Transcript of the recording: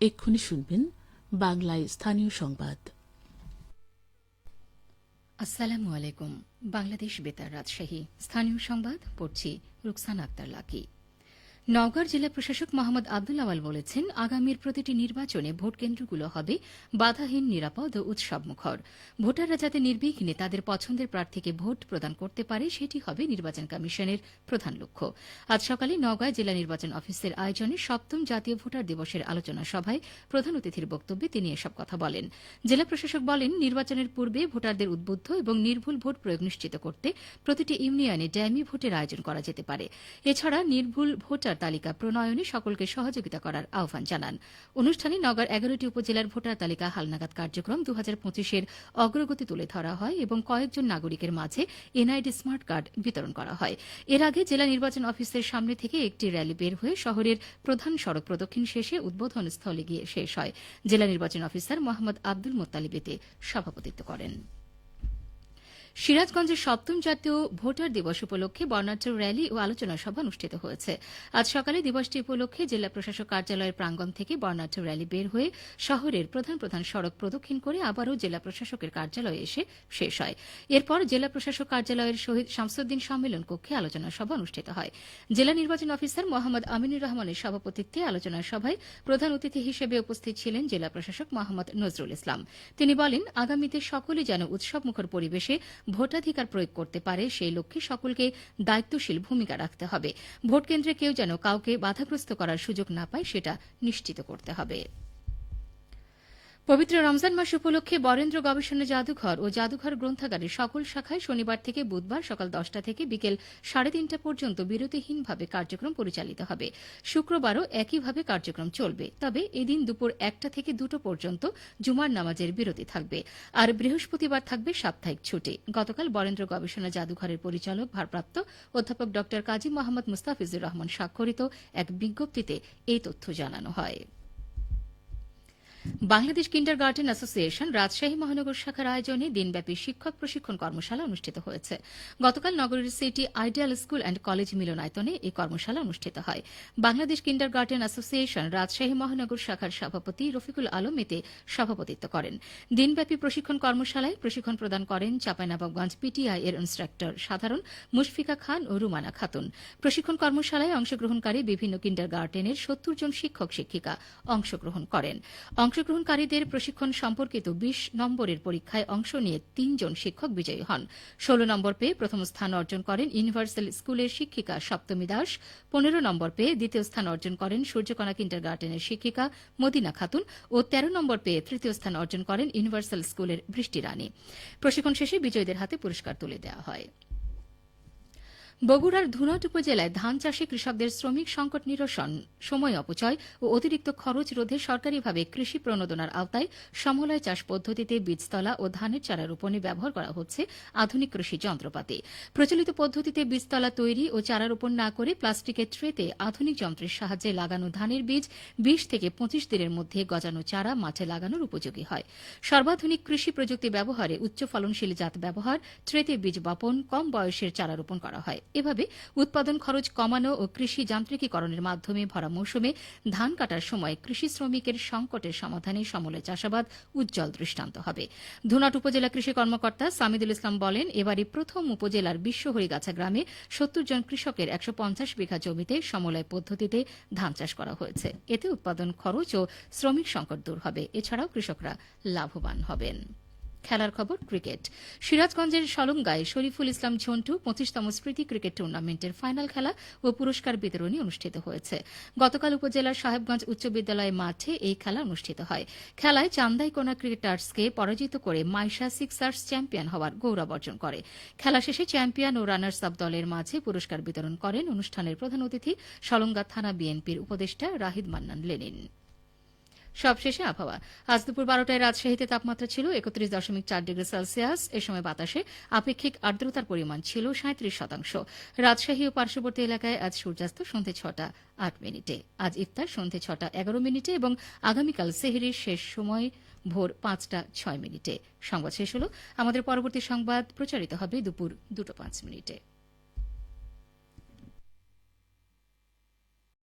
এক্ষুনি শুনবেন বাংলায় স্থানীয় সংবাদ। আসসালামু আলাইকুম। বাংলাদেশ বেতার রাজশাহী। স্থানীয় সংবাদ, পড়ছি রুকসান আক্তার লাকি। নওগাঁর জেলা প্রশাসক মোহাম্মদ আব্দুল আওয়াল বলেছেন, আগামীর প্রতিটি নির্বাচনে ভোট কেন্দ্রগুলো হবে বাধাহীন, নিরাপদ ও উৎসবমুখর। ভোটাররা যাতে নির্বিঘ্নে তাদের পছন্দের প্রার্থীকে ভোট প্রদান করতে পারে, সেটি হবে নির্বাচন কমিশনের প্রধান লক্ষ্য। আজ সকালে নওগাঁ জেলা নির্বাচন অফিসের আয়োজনে সপ্তম জাতীয় ভোটার দিবসের আলোচনা সভায় প্রধান অতিথির বক্তব্যে তিনি এসব কথা বলেন। জেলা প্রশাসক বলেন, নির্বাচনের পূর্বে ভোটারদের উদ্বুদ্ধ এবং নির্ভুল ভোট প্রয়োগ নিশ্চিত করতে প্রতিটি ইউনিয়নে ড্যামি ভোটের আয়োজন করা যেতে পারে। এছাড়া নির্ভুল ভোটার তালিকা প্রণয়নে সকলকে সহযোগিতা করার আহ্বান জানান। অনুষ্ঠানে নগর এগারোটি উপজেলার ভোটার তালিকা হালনাগাদ কার্যক্রম দু হাজার পঁচিশের অগ্রগতি তুলে ধরা হয় এবং কয়েকজন নাগরিকের মাঝে এনআইডি স্মার্ট কার্ড বিতরণ করা হয়। এর আগে জেলা নির্বাচন অফিসের সামনে থেকে একটি র্যালি বের হয়ে শহরের প্রধান সড়ক প্রদক্ষিণ শেষে উদ্বোধন স্থলে গিয়ে শেষ হয়। জেলা নির্বাচন অফিসার মোহাম্মদ আব্দুল মোত্তালিব এতে সভাপতিত্ব করেন। সিরাজগঞ্জের সপ্তম জাতীয় ভোটার দিবস উপলক্ষে বর্ণাঢ্য র্যালি ও আলোচনা সভা অনুষ্ঠিত হয়েছে। আজ সকালে দিবসটি উপলক্ষে জেলা প্রশাসক কার্যালয়ের প্রাঙ্গণ থেকে বর্ণাঢ্য র্যালি বের হয়ে শহরের প্রধান প্রধান সড়ক প্রদক্ষিণ করে আবারও জেলা প্রশাসকের কার্যালয়ে এসে শেষ হয়। এরপর জেলা প্রশাসক কার্যালয়ের শহীদ শামসুদ্দিন সম্মেলন কক্ষে আলোচনা সভা অনুষ্ঠিত হয়। জেলা নির্বাচন অফিসার মোহাম্মদ আমিনুর রহমানের সভাপতিত্বে আলোচনা সভায় প্রধান অতিথি হিসেবে উপস্থিত ছিলেন জেলা প্রশাসক মোহাম্মদ নজরুল ইসলাম। তিনি বলেন, আগামীতে সকলে যেন উৎসবমুখর পরিবেশে ভোটাধিকার প্রয়োগ করতে পারে, সেই লক্ষ্যে সকলকে দায়িত্বশীল ভূমিকা রাখতে হবে। ভোট কেন্দ্রে কেউ যেন কাউকে বাধাগ্রস্ত করার সুযোগ না পায়, সেটা নিশ্চিত করতে হবে। পবিত্র রমজান মাস উপলক্ষে বরেন্দ্র গবেষণা জাদুঘর ও জাদুঘর গ্রন্থাগারের সকল শাখায় শনিবার থেকে বুধবার সকাল দশটা থেকে বিকেল সাড়ে তিনটা পর্যন্ত বিরতিহীনভাবে কার্যক্রম পরিচালিত হবে। শুক্রবারও একইভাবে কার্যক্রম চলবে, তবে এদিন দুপুর একটা থেকে দুটো পর্যন্ত জুমার নামাজের বিরতি থাকবে। আর বৃহস্পতিবার থাকবে সাপ্তাহিক ছুটি। গতকাল বরেন্দ্র গবেষণা জাদুঘরের পরিচালক, ভারপ্রাপ্ত অধ্যাপক ড কাজী মোহাম্মদ মুস্তাফিজুর রহমান স্বাক্ষরিত এক বিজ্ঞপ্তিতে এই তথ্য জানানো হয়। Bangladesh kindergarten association Rajshahi মহানগর শাখার আয়োজনে দিনব্যাপী শিক্ষক প্রশিক্ষণ কর্মশালা অনুষ্ঠিত হয়েছে। গতকাল নগরীর city ideal school and college মিলনায়তনে এই কর্মশালা অনুষ্ঠিত হয়। Bangladesh kindergarten association Rajshahi মহানগর শাখার সভাপতি রফিকুল আলম এতে সভাপতিত্ব করেন। দিনব্যাপী প্রশিক্ষণ কর্মশালায় প্রশিক্ষণ প্রদান করেন চাঁপাইনবাবগঞ্জ পিটিআই এর ইন্সট্রাক্টর সাধারণ মুশফিকা খান ও রুমানা খাতুন। প্রশিক্ষণ কর্মশালায় অংশগ্রহণকারী বিভিন্ন কিন্ডার গার্ডেনের সত্তর জন শিক্ষক শিক্ষিকা অংশগ্রহণ করেন। অংশগ্রহণকারীদের প্রশিক্ষণ সম্পর্কিত বিশ নম্বরের পরীক্ষায় অংশ নিয়ে তিনজন শিক্ষক বিজয়ী হন। ষোলো নম্বর পেয়ে প্রথম স্থান অর্জন করেন ইউনিভার্সাল স্কুলের শিক্ষিকা সপ্তমী দাস। পনেরো নম্বর পেয়ে দ্বিতীয় স্থান অর্জন করেন সূর্যকণা কিন্ডার গার্ডেনের শিক্ষিকা মদিনা খাতুন ও তেরো নম্বর পেয়ে তৃতীয় স্থান অর্জন করেন ইউনিভার্সাল স্কুলের বৃষ্টি রানী। প্রশিক্ষণ শেষে বিজয়ীদের হাতে পুরস্কার তুলে দেওয়া হয়। বগুড়ার ধুনট উপজেলায় ধান চাষে কৃষকদের শ্রমিক সংকট নিরসন, সময় অপচয় ও অতিরিক্ত খরচ রোধে সরকারিভাবে কৃষি প্রণোদনার আওতায় সমলয় চাষ পদ্ধতিতে বীজতলা ও ধানের চারা রোপণে ব্যবহার করা হচ্ছে আধুনিক কৃষি যন্ত্রপাতি। প্রচলিত পদ্ধতিতে বীজতলা তৈরি ও চারা রোপণ না করে প্লাস্টিকের ট্রেতে আধুনিক যন্ত্রের সাহায্যে লাগানো ধানের বীজ বিশ থেকে পঁচিশ দিনের মধ্যে গজানো চারা মাঠে লাগানোর উপযোগী হয়। সর্বাধুনিক কৃষি প্রযুক্তি ব্যবহারে উচ্চ ফলনশীল জাত ব্যবহার, ট্রেতে বীজ বপন, কম বয়সের চারা রোপণ করা হয়। এভাবে উৎপাদন খরচ কমানো ও কৃষি যান্ত্রিকীকরণের মাধ্যমে ভরা মৌসুমে ধান কাটার সময় কৃষি শ্রমিকের সংকটের সমাধানে সমলে চাষাবাদ উজ্জ্বল দৃষ্টান্ত হবে। ধুনাট উপজেলা কৃষি কর্মকর্তা সামিদুল ইসলাম বলেন, এবারই প্রথম উপজেলার বিশ্বহরিগাছা গ্রামে সত্তর জন কৃষকের একশো পঞ্চাশ বিঘা জমিতে সমলয় পদ্ধতিতে ধান চাষ করা হয়েছে। এতে উৎপাদন খরচ ও শ্রমিক সংকট দূর হবে। এছাড়াও কৃষকরা লাভবান হবেন। খেলার খবর ক্রিকেট। সিরাজগঞ্জের সলঙ্গায় শরীফুল ইসলাম ঝন্টু পঁচিশতম স্মৃতি ক্রিকেট টুর্নামেন্টের ফাইনাল খেলা ও পুরস্কার বিতরণী অনুষ্ঠিত হয়েছে। গতকাল উপজেলার সাহেবগঞ্জ উচ্চ বিদ্যালয় মাঠে এই খেলা অনুষ্ঠিত হয়। খেলায় চান্দাইকোনা ক্রিকেটার্সকে পরাজিত করে মাইশা সিক্সার্স চ্যাম্পিয়ন হওয়ার গৌরব অর্জন করে। খেলা শেষে চ্যাম্পিয়ন ও রানার্স আপ দলের মাঝে পুরস্কার বিতরণ করেন অনুষ্ঠানের প্রধান অতিথি সলঙ্গা থানা বিএনপির উপদেষ্টা রাহিদ মান্নান লেনিন। সবশেষে আবহাওয়া। আজ দুপুর বারোটায় রাজশাহীতে তাপমাত্রা ছিল একত্রিশ দশমিক চার ডিগ্রি সেলসিয়াস। এ সময় বাতাসে আপেক্ষিক আর্দ্রতার পরিমাণ ছিল সাঁত্রিশ শতাংশ। রাজশাহী ও পার্শ্ববর্তী এলাকায় আজ সূর্যাস্ত সন্ধে ছটা আট মিনিটে। আজ ইফতার সন্ধে ছটা এগারো মিনিটে এবং আগামীকাল সেহরির শেষ সময় ভোর পাঁচটা ছয় মিনিটে। সংবাদ শেষ হল। আমাদের পরবর্তী সংবাদ প্রচারিত হবে দুপুর দুটো পাঁচ মিনিটে।